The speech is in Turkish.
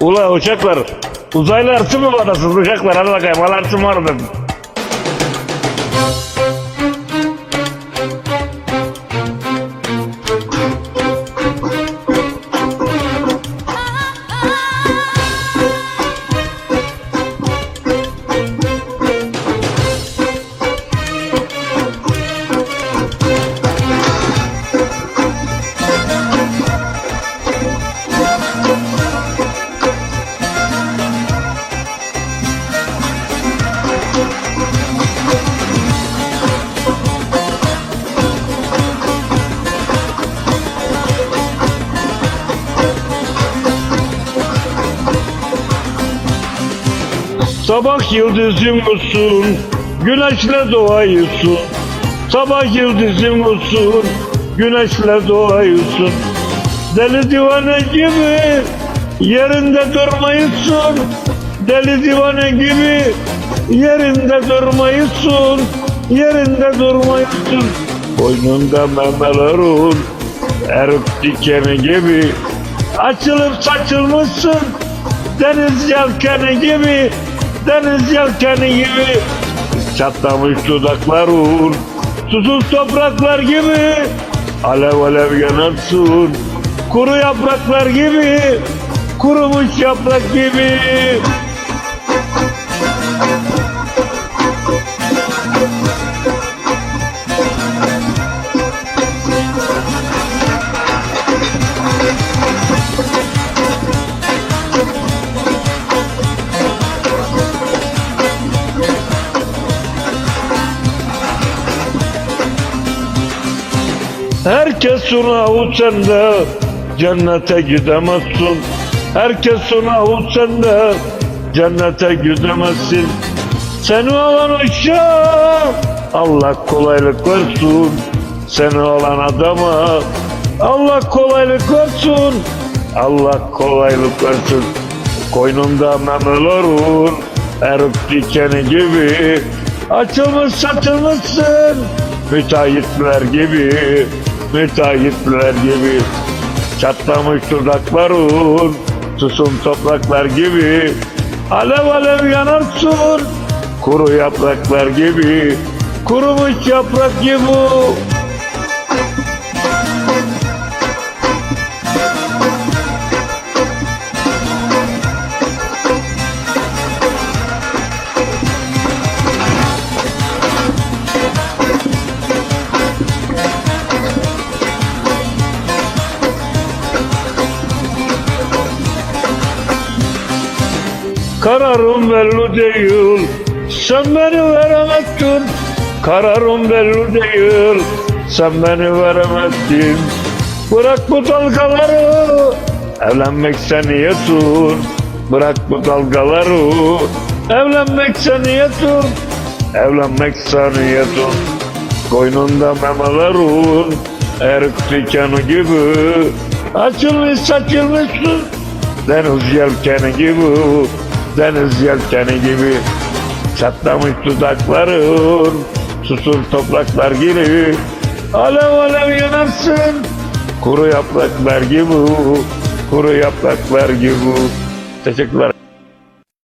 Ula uçaklar. Uzaylı artı mı vadasınız uçaklar? Hadi bakayım al artı mı aradın? Sabah yıldızım musun? Güneşle doğayısın. Sabah yıldızım musun? Güneşle doğayısın. Deli divane gibi yerinde durmayısın. Deli divane gibi yerinde durmayısın. Yerinde durmayısın. Boynunda memelerin eruk dikeni gibi açılıp saçılmışsın. Deniz yelkeni gibi, deniz yelkeni gibi. Çatlamış dudakların, susuz topraklar gibi. Alev alev yanarsın, kuru yapraklar gibi. Kurumuş yaprak gibi Herkes sunavut sende cennete gidemezsin. Herkes sunavut sende cennete gidemezsin. Seni alan uşağı Allah kolaylık versin. Seni alan adama Allah kolaylık versin. Allah kolaylık versin. Koynunda memelerin eruk dikeni gibi açılmış satılmışsın. Müteahhitler gibi, müteahhitler gibi. Çatlamış dudakların, susun topraklar gibi. Alev alev yanarsın, kuru yapraklar gibi. Kurumuş yaprak gibi Kararım belli değil. Sen beni veremezsin. Kararım belli değil. Sen beni veremezsin. Bırak bu dalgaları. Evlenmek sen niyetin Bırak bu dalgaları. Evlenmek sen niyetin Evlenmek sen niyetin Koynunda memelerin Erik dikanı gibi. Açılmış saçılmışsın Deniz yelkeni gibi Deniz yelkeni gibi Çatlamış dudakların Susur topraklar gibi. Alev alev yanarsın Kuru yapraklar gibi Kuru yapraklar gibi. Teşekkürler